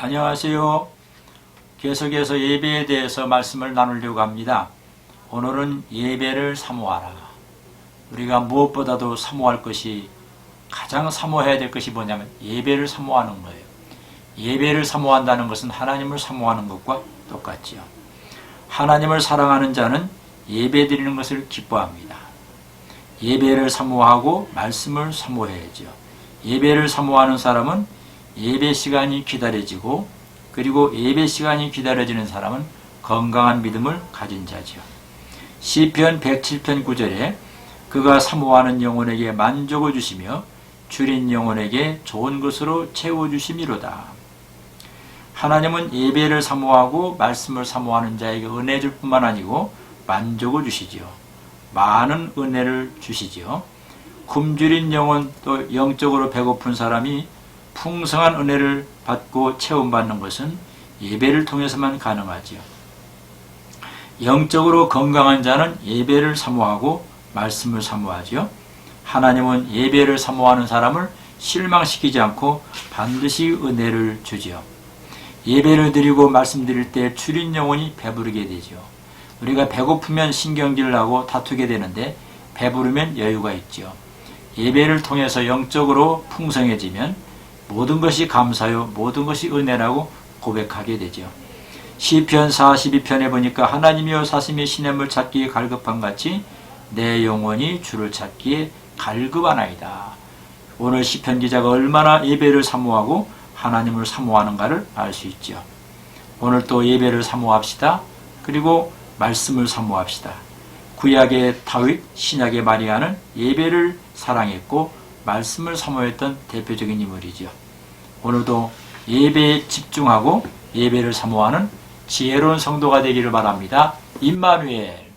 안녕하세요. 계속해서 예배에 대해서 말씀을 나누려고 합니다. 오늘은 예배를 사모하라. 우리가 무엇보다도 사모할 것이 가장 사모해야 될 것이 뭐냐면 예배를 사모하는 거예요. 예배를 사모한다는 것은 하나님을 사모하는 것과 똑같지요. 하나님을 사랑하는 자는 예배 드리는 것을 기뻐합니다. 예배를 사모하고 말씀을 사모해야죠. 예배를 사모하는 사람은 예배 시간이 기다려지고 그리고 예배 시간이 기다려지는 사람은 건강한 믿음을 가진 자죠. 시편 107편 9절에 그가 사모하는 영혼에게 만족을 주시며 줄인 영혼에게 좋은 것으로 채워 주심이로다. 하나님은 예배를 사모하고 말씀을 사모하는 자에게 은혜 줄 뿐만 아니고 만족을 주시지요. 많은 은혜를 주시지요. 굶주린 영혼 또 영적으로 배고픈 사람이 풍성한 은혜를 받고 체험받는 것은 예배를 통해서만 가능하지요. 영적으로 건강한 자는 예배를 사모하고 말씀을 사모하지요. 하나님은 예배를 사모하는 사람을 실망시키지 않고 반드시 은혜를 주지요. 예배를 드리고 말씀드릴 때 줄인 영혼이 배부르게 되죠. 우리가 배고프면 신경질을 하고 다투게 되는데 배부르면 여유가 있죠. 예배를 통해서 영적으로 풍성해지면 모든 것이 감사요 모든 것이 은혜라고 고백하게 되죠. 시편 42편에 보니까 하나님이여 사심이 시냇물 찾기에 갈급한 같이 내 영혼이 주를 찾기에 갈급하나이다. 오늘 시편 기자가 얼마나 예배를 사모하고 하나님을 사모하는가를 알 수 있죠. 오늘 또 예배를 사모합시다. 그리고 말씀을 사모합시다. 구약의 다윗, 신약의 마리아는 예배를 사랑했고 말씀을 사모했던 대표적인 인물이죠. 오늘도 예배에 집중하고 예배를 사모하는 지혜로운 성도가 되기를 바랍니다. 임마누엘